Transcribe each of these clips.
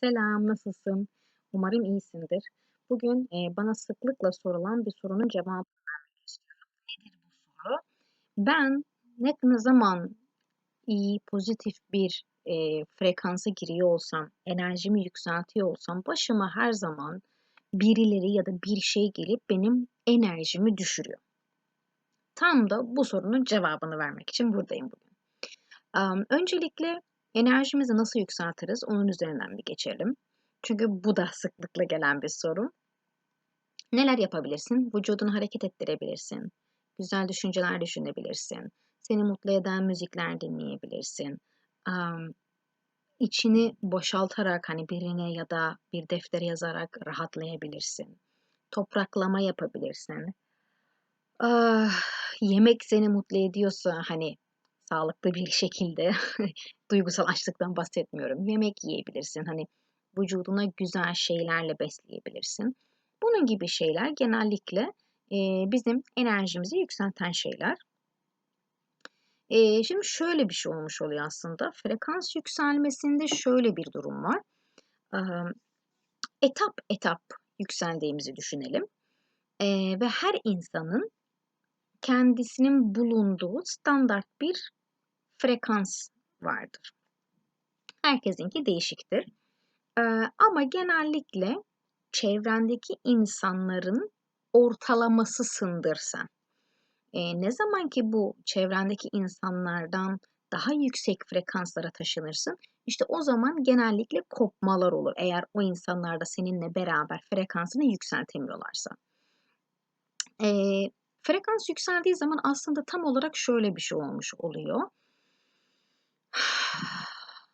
Selam, nasılsın? Umarım iyisindir. Bugün e, bana sıklıkla sorulan bir sorunun cevabını vermek istiyorum. Nedir bu soru? Ben ne, zaman iyi, pozitif bir e, frekansa giriyor olsam, enerjimi yükseltiyor olsam, başıma her zaman birileri ya da bir şey gelip benim enerjimi düşürüyor. Tam da bu sorunun cevabını vermek için buradayım bugün. Um, öncelikle enerjimizi nasıl yükseltiriz onun üzerinden bir geçelim. Çünkü bu da sıklıkla gelen bir soru. Neler yapabilirsin? Vücudunu hareket ettirebilirsin. Güzel düşünceler düşünebilirsin. Seni mutlu eden müzikler dinleyebilirsin. Um, içini boşaltarak hani birine ya da bir deftere yazarak rahatlayabilirsin. Topraklama yapabilirsin. Ah, yemek seni mutlu ediyorsa hani sağlıklı bir şekilde duygusal açlıktan bahsetmiyorum. Yemek yiyebilirsin. Hani vücuduna güzel şeylerle besleyebilirsin. Bunun gibi şeyler genellikle e, bizim enerjimizi yükselten şeyler. E, şimdi şöyle bir şey olmuş oluyor aslında. Frekans yükselmesinde şöyle bir durum var. E, etap etap yükseldiğimizi düşünelim. E, ve her insanın kendisinin bulunduğu standart bir frekans vardır. Herkesinki değişiktir. Ee, ama genellikle çevrendeki insanların ortalamasısındır sen. Ee, ne zaman ki bu çevrendeki insanlardan daha yüksek frekanslara taşınırsın, işte o zaman genellikle kopmalar olur. Eğer o insanlar da seninle beraber frekansını yükseltemiyorlarsa. Ee, frekans yükseldiği zaman aslında tam olarak şöyle bir şey olmuş oluyor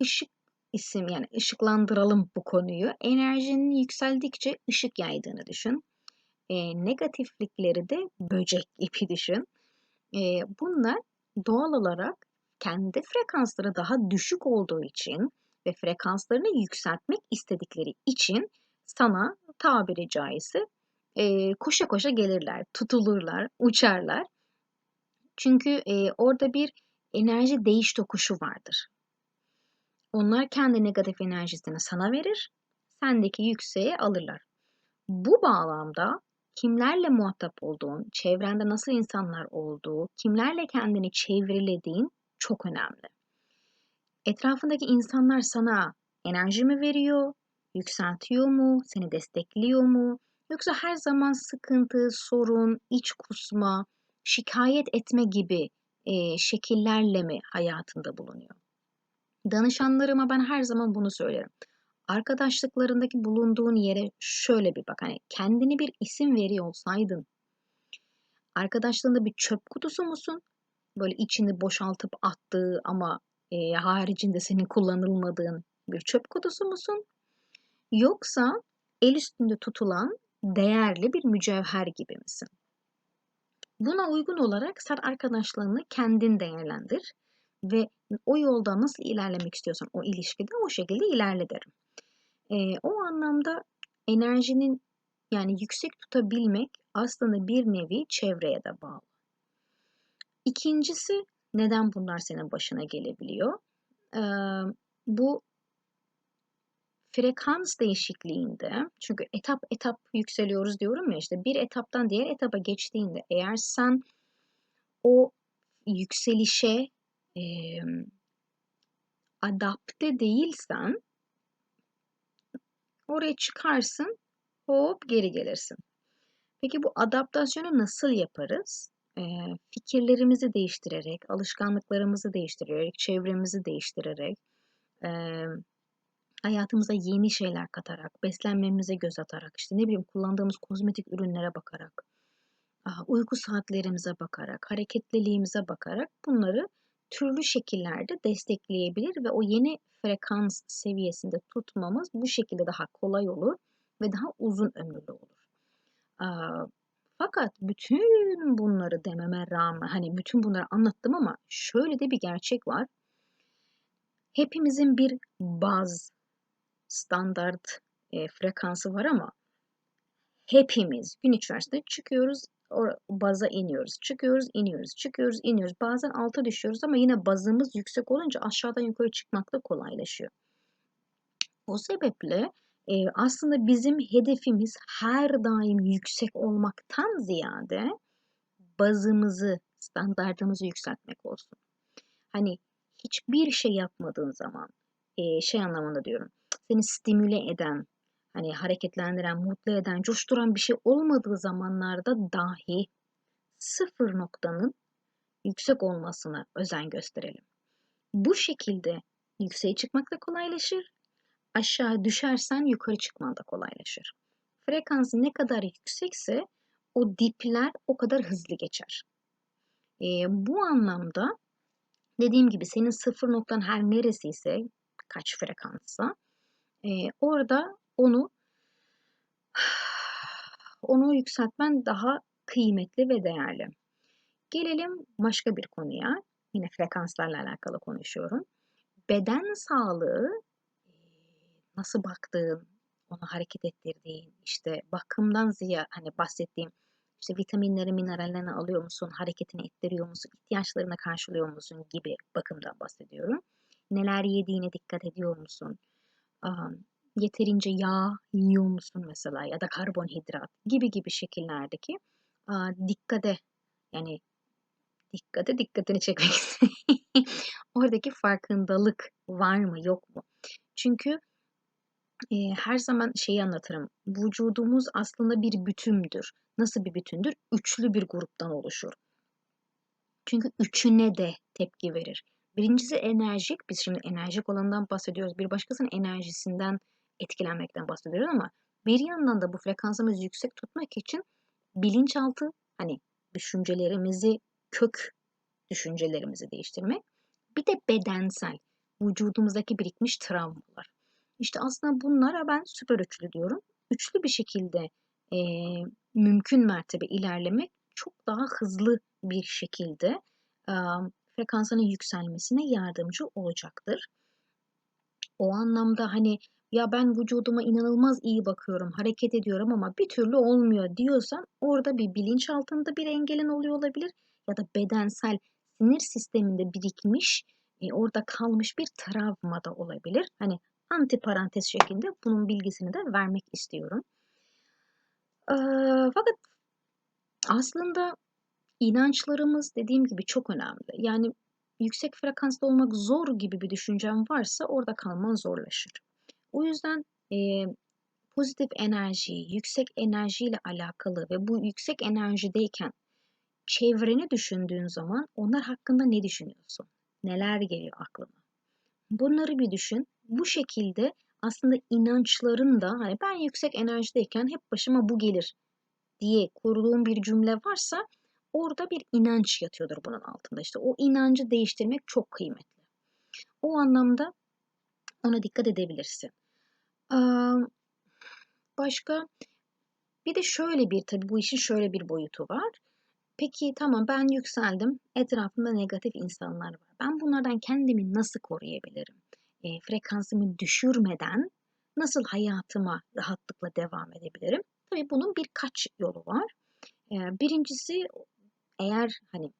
Işık isim yani ışıklandıralım bu konuyu. Enerjinin yükseldikçe ışık yaydığını düşün. E, negatiflikleri de böcek gibi düşün. E, bunlar doğal olarak kendi frekansları daha düşük olduğu için ve frekanslarını yükseltmek istedikleri için sana tabiri caizse e, koşa koşa gelirler, tutulurlar, uçarlar çünkü e, orada bir enerji değiş tokuşu vardır. Onlar kendi negatif enerjisini sana verir, sendeki yükseğe alırlar. Bu bağlamda kimlerle muhatap olduğun, çevrende nasıl insanlar olduğu, kimlerle kendini çevrelediğin çok önemli. Etrafındaki insanlar sana enerji mi veriyor, yükseltiyor mu, seni destekliyor mu? Yoksa her zaman sıkıntı, sorun, iç kusma, şikayet etme gibi e, şekillerle mi hayatında bulunuyor? Danışanlarıma ben her zaman bunu söylerim. Arkadaşlıklarındaki bulunduğun yere şöyle bir bak. Hani kendini bir isim veriyor olsaydın arkadaşlığında bir çöp kutusu musun? Böyle içini boşaltıp attığı ama e, haricinde senin kullanılmadığın bir çöp kutusu musun? Yoksa el üstünde tutulan değerli bir mücevher gibi misin? Buna uygun olarak sen arkadaşlarını kendin değerlendir ve o yolda nasıl ilerlemek istiyorsan o ilişkide o şekilde ilerle derim. E, o anlamda enerjinin yani yüksek tutabilmek aslında bir nevi çevreye de bağlı. İkincisi neden bunlar senin başına gelebiliyor? Ee, bu frekans değişikliğinde çünkü etap etap yükseliyoruz diyorum ya işte bir etaptan diğer etapa geçtiğinde eğer sen o yükselişe e, adapte değilsen oraya çıkarsın hop geri gelirsin. Peki bu adaptasyonu nasıl yaparız? E, fikirlerimizi değiştirerek, alışkanlıklarımızı değiştirerek, çevremizi değiştirerek, e, hayatımıza yeni şeyler katarak, beslenmemize göz atarak, işte ne bileyim kullandığımız kozmetik ürünlere bakarak, uyku saatlerimize bakarak, hareketliliğimize bakarak bunları türlü şekillerde destekleyebilir ve o yeni frekans seviyesinde tutmamız bu şekilde daha kolay olur ve daha uzun ömürlü olur. Fakat bütün bunları dememe rağmen hani bütün bunları anlattım ama şöyle de bir gerçek var. Hepimizin bir baz standart e, frekansı var ama hepimiz gün içerisinde çıkıyoruz baza iniyoruz, çıkıyoruz, iniyoruz, çıkıyoruz, iniyoruz. Bazen alta düşüyoruz ama yine bazımız yüksek olunca aşağıdan yukarı çıkmak da kolaylaşıyor. O sebeple e, aslında bizim hedefimiz her daim yüksek olmaktan ziyade bazımızı, standartımızı yükseltmek olsun. Hani hiçbir şey yapmadığın zaman e, şey anlamında diyorum. Seni stimüle eden, hani hareketlendiren, mutlu eden, coşturan bir şey olmadığı zamanlarda dahi sıfır noktanın yüksek olmasına özen gösterelim. Bu şekilde yükseğe çıkmak da kolaylaşır. Aşağı düşersen yukarı çıkman da kolaylaşır. Frekansı ne kadar yüksekse o dipler o kadar hızlı geçer. E, bu anlamda dediğim gibi senin sıfır noktan her neresiyse kaç frekanssa e, orada onu onu yükseltmen daha kıymetli ve değerli. Gelelim başka bir konuya. Yine frekanslarla alakalı konuşuyorum. Beden sağlığı nasıl baktığın, onu hareket ettirdiğin, işte bakımdan ziyade hani bahsettiğim işte vitaminleri, minerallerini alıyor musun, hareketini ettiriyor musun, ihtiyaçlarını karşılıyor musun gibi bakımdan bahsediyorum. Neler yediğine dikkat ediyor musun? Yeterince yağ yiyor musun mesela ya da karbonhidrat gibi gibi şekillerdeki dikkate yani dikkate dikkatini çekmek Oradaki farkındalık var mı yok mu? Çünkü e, her zaman şeyi anlatırım. Vücudumuz aslında bir bütündür. Nasıl bir bütündür? Üçlü bir gruptan oluşur. Çünkü üçüne de tepki verir. Birincisi enerjik. Biz şimdi enerjik olandan bahsediyoruz. Bir başkasının enerjisinden etkilenmekten bahsediyoruz ama bir yandan da bu frekansımızı yüksek tutmak için bilinçaltı hani düşüncelerimizi kök düşüncelerimizi değiştirmek. Bir de bedensel vücudumuzdaki birikmiş travmalar. İşte aslında bunlara ben süper üçlü diyorum. Üçlü bir şekilde e, mümkün mertebe ilerlemek çok daha hızlı bir şekilde e, frekansının yükselmesine yardımcı olacaktır. O anlamda hani ya ben vücuduma inanılmaz iyi bakıyorum, hareket ediyorum ama bir türlü olmuyor diyorsan orada bir bilinç altında bir engelin oluyor olabilir ya da bedensel sinir sisteminde birikmiş, e, orada kalmış bir travma da olabilir. Hani anti parantez şeklinde bunun bilgisini de vermek istiyorum. Ee, fakat aslında inançlarımız dediğim gibi çok önemli. Yani yüksek frekansta olmak zor gibi bir düşüncem varsa orada kalman zorlaşır. O yüzden e, pozitif enerji, yüksek enerjiyle alakalı ve bu yüksek enerjideyken çevreni düşündüğün zaman onlar hakkında ne düşünüyorsun? Neler geliyor aklına? Bunları bir düşün. Bu şekilde aslında inançların da hani ben yüksek enerjideyken hep başıma bu gelir diye kurduğum bir cümle varsa orada bir inanç yatıyordur bunun altında. İşte o inancı değiştirmek çok kıymetli. O anlamda ona dikkat edebilirsin. Başka bir de şöyle bir tabii bu işin şöyle bir boyutu var. Peki tamam ben yükseldim. Etrafımda negatif insanlar var. Ben bunlardan kendimi nasıl koruyabilirim? E, frekansımı düşürmeden nasıl hayatıma rahatlıkla devam edebilirim? Tabii bunun birkaç yolu var. E, birincisi eğer hani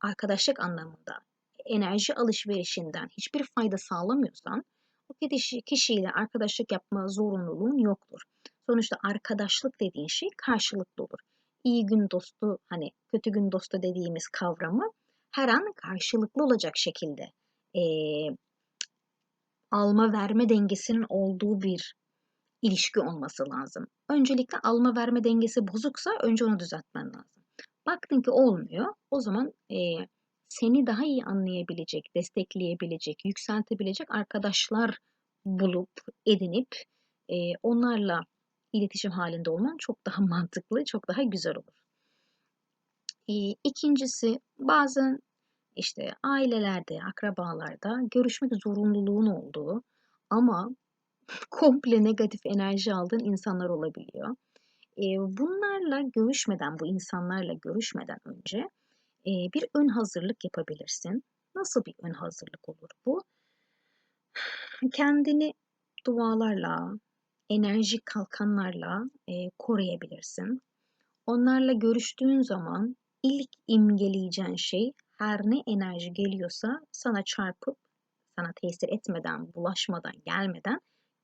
arkadaşlık anlamında enerji alışverişinden hiçbir fayda sağlamıyorsan o kişi, kişiyle arkadaşlık yapma zorunluluğun yoktur. Sonuçta arkadaşlık dediğin şey karşılıklı olur iyi gün dostu hani kötü gün dostu dediğimiz kavramı her an karşılıklı olacak şekilde e, alma verme dengesinin olduğu bir ilişki olması lazım. Öncelikle alma verme dengesi bozuksa önce onu düzeltmen lazım. Baktın ki olmuyor o zaman e, seni daha iyi anlayabilecek, destekleyebilecek, yükseltebilecek arkadaşlar bulup edinip e, onlarla iletişim halinde olman çok daha mantıklı, çok daha güzel olur. İkincisi bazen işte ailelerde, akrabalarda görüşmek zorunluluğun olduğu ama komple negatif enerji aldığın insanlar olabiliyor. Bunlarla görüşmeden, bu insanlarla görüşmeden önce bir ön hazırlık yapabilirsin. Nasıl bir ön hazırlık olur bu? Kendini dualarla, enerjik kalkanlarla e, koruyabilirsin. onlarla görüştüğün zaman ilk imgeleyeceğin şey her ne enerji geliyorsa sana çarpıp sana tesir etmeden, bulaşmadan, gelmeden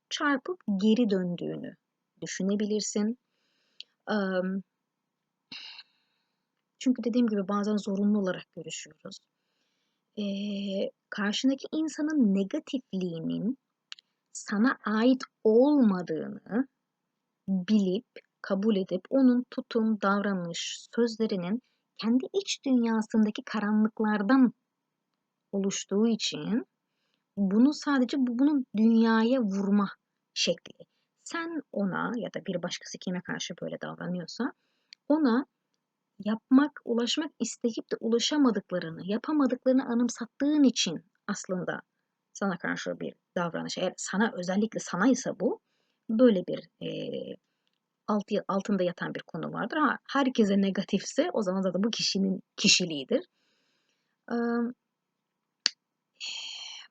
çarpıp geri döndüğünü düşünebilirsin. Çünkü dediğim gibi bazen zorunlu olarak görüşüyoruz. Karşındaki insanın negatifliğinin sana ait olmadığını bilip, kabul edip onun tutum, davranış, sözlerinin kendi iç dünyasındaki karanlıklardan oluştuğu için bunu sadece bu bunun dünyaya vurma şekli. Sen ona ya da bir başkası kime karşı böyle davranıyorsa ona yapmak, ulaşmak isteyip de ulaşamadıklarını, yapamadıklarını anımsattığın için aslında sana karşı bir davranış. Eğer sana özellikle sana ise bu böyle bir e, alt, altında yatan bir konu vardır. Ha, herkese negatifse o zaman zaten bu kişinin kişiliğidir.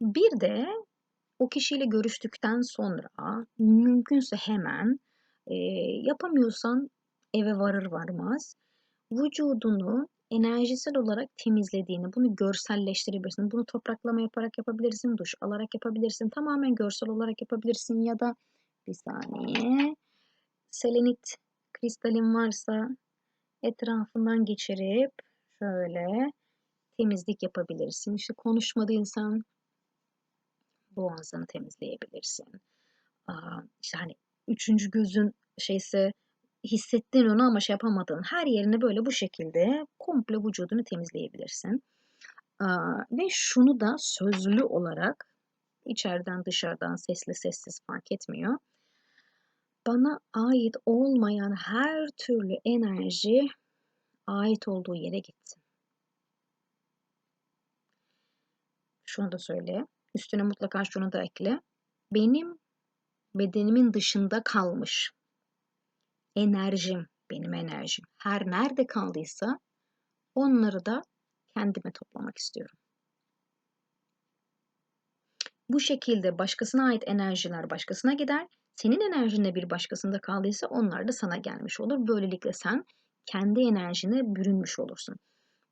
Bir de o kişiyle görüştükten sonra mümkünse hemen e, yapamıyorsan eve varır varmaz vücudunu enerjisel olarak temizlediğini, bunu görselleştirebilirsin. Bunu topraklama yaparak yapabilirsin, duş alarak yapabilirsin, tamamen görsel olarak yapabilirsin ya da bir saniye selenit kristalin varsa etrafından geçirip şöyle temizlik yapabilirsin. İşte konuşmadıysan boğazını temizleyebilirsin. İşte hani üçüncü gözün şeyse hissettiğin onu ama şey yapamadığın her yerini böyle bu şekilde komple vücudunu temizleyebilirsin. Ve şunu da sözlü olarak içeriden dışarıdan sesli sessiz fark etmiyor. Bana ait olmayan her türlü enerji ait olduğu yere gitsin. Şunu da söyle. Üstüne mutlaka şunu da ekle. Benim bedenimin dışında kalmış enerjim, benim enerjim her nerede kaldıysa onları da kendime toplamak istiyorum. Bu şekilde başkasına ait enerjiler başkasına gider. Senin enerjinde bir başkasında kaldıysa onlar da sana gelmiş olur. Böylelikle sen kendi enerjine bürünmüş olursun.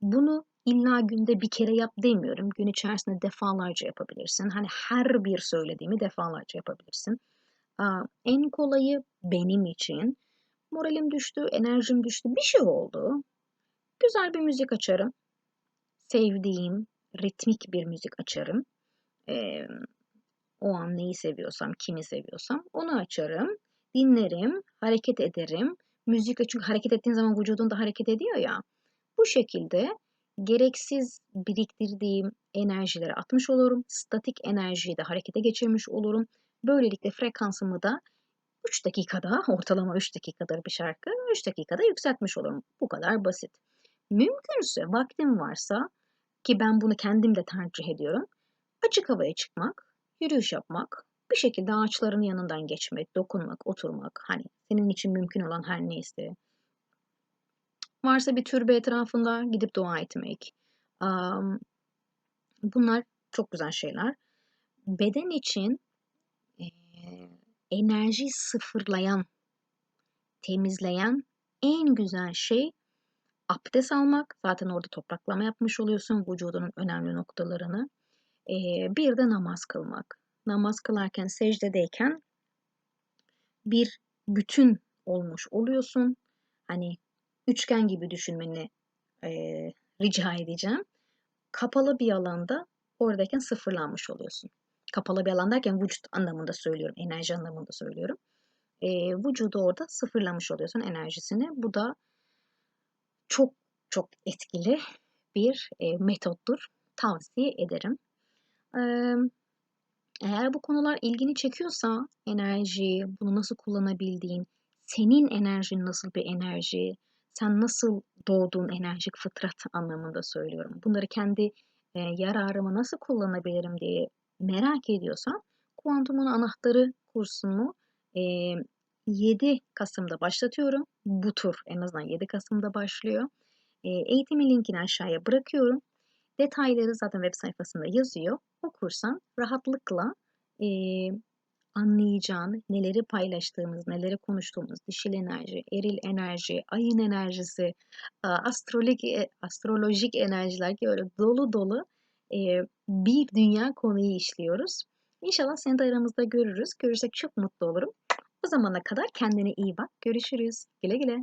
Bunu illa günde bir kere yap demiyorum. Gün içerisinde defalarca yapabilirsin. Hani her bir söylediğimi defalarca yapabilirsin. En kolayı benim için moralim düştü, enerjim düştü, bir şey oldu. Güzel bir müzik açarım. Sevdiğim, ritmik bir müzik açarım. O an neyi seviyorsam, kimi seviyorsam onu açarım. Dinlerim, hareket ederim. Müzik çünkü hareket ettiğin zaman vücudun da hareket ediyor ya. Bu şekilde gereksiz biriktirdiğim enerjileri atmış olurum. Statik enerjiyi de harekete geçirmiş olurum. Böylelikle frekansımı da 3 dakikada, ortalama 3 dakikadır bir şarkı, 3 dakikada yükseltmiş olurum. Bu kadar basit. Mümkünse vaktim varsa ki ben bunu kendim de tercih ediyorum. Açık havaya çıkmak, yürüyüş yapmak, bir şekilde ağaçların yanından geçmek, dokunmak, oturmak, hani senin için mümkün olan her neyse. Varsa bir türbe etrafında gidip dua etmek. Bunlar çok güzel şeyler. Beden için enerji sıfırlayan, temizleyen en güzel şey abdest almak. Zaten orada topraklama yapmış oluyorsun vücudunun önemli noktalarını. Ee, bir de namaz kılmak. Namaz kılarken secdedeyken bir bütün olmuş oluyorsun. Hani üçgen gibi düşünmeni e, rica edeceğim. Kapalı bir alanda oradayken sıfırlanmış oluyorsun kapalı bir alan derken vücut anlamında söylüyorum, enerji anlamında söylüyorum. E, vücudu orada sıfırlamış oluyorsun enerjisini. Bu da çok çok etkili bir e, metottur. Tavsiye ederim. E, eğer bu konular ilgini çekiyorsa enerji, bunu nasıl kullanabildiğin, senin enerjin nasıl bir enerji, sen nasıl doğduğun enerjik fıtrat anlamında söylüyorum. Bunları kendi e, yararıma nasıl kullanabilirim diye merak ediyorsan Kuantumun Anahtarı kursumu e, 7 Kasım'da başlatıyorum. Bu tur en azından 7 Kasım'da başlıyor. E, eğitimin linkini aşağıya bırakıyorum. Detayları zaten web sayfasında yazıyor. Okursan rahatlıkla e, anlayacağın, neleri paylaştığımız, neleri konuştuğumuz, dişil enerji, eril enerji, ayın enerjisi, astrolojik, astrolojik enerjiler gibi öyle dolu dolu bir dünya konuyu işliyoruz. İnşallah seni de aramızda görürüz. Görürsek çok mutlu olurum. O zamana kadar kendine iyi bak. Görüşürüz. Güle güle.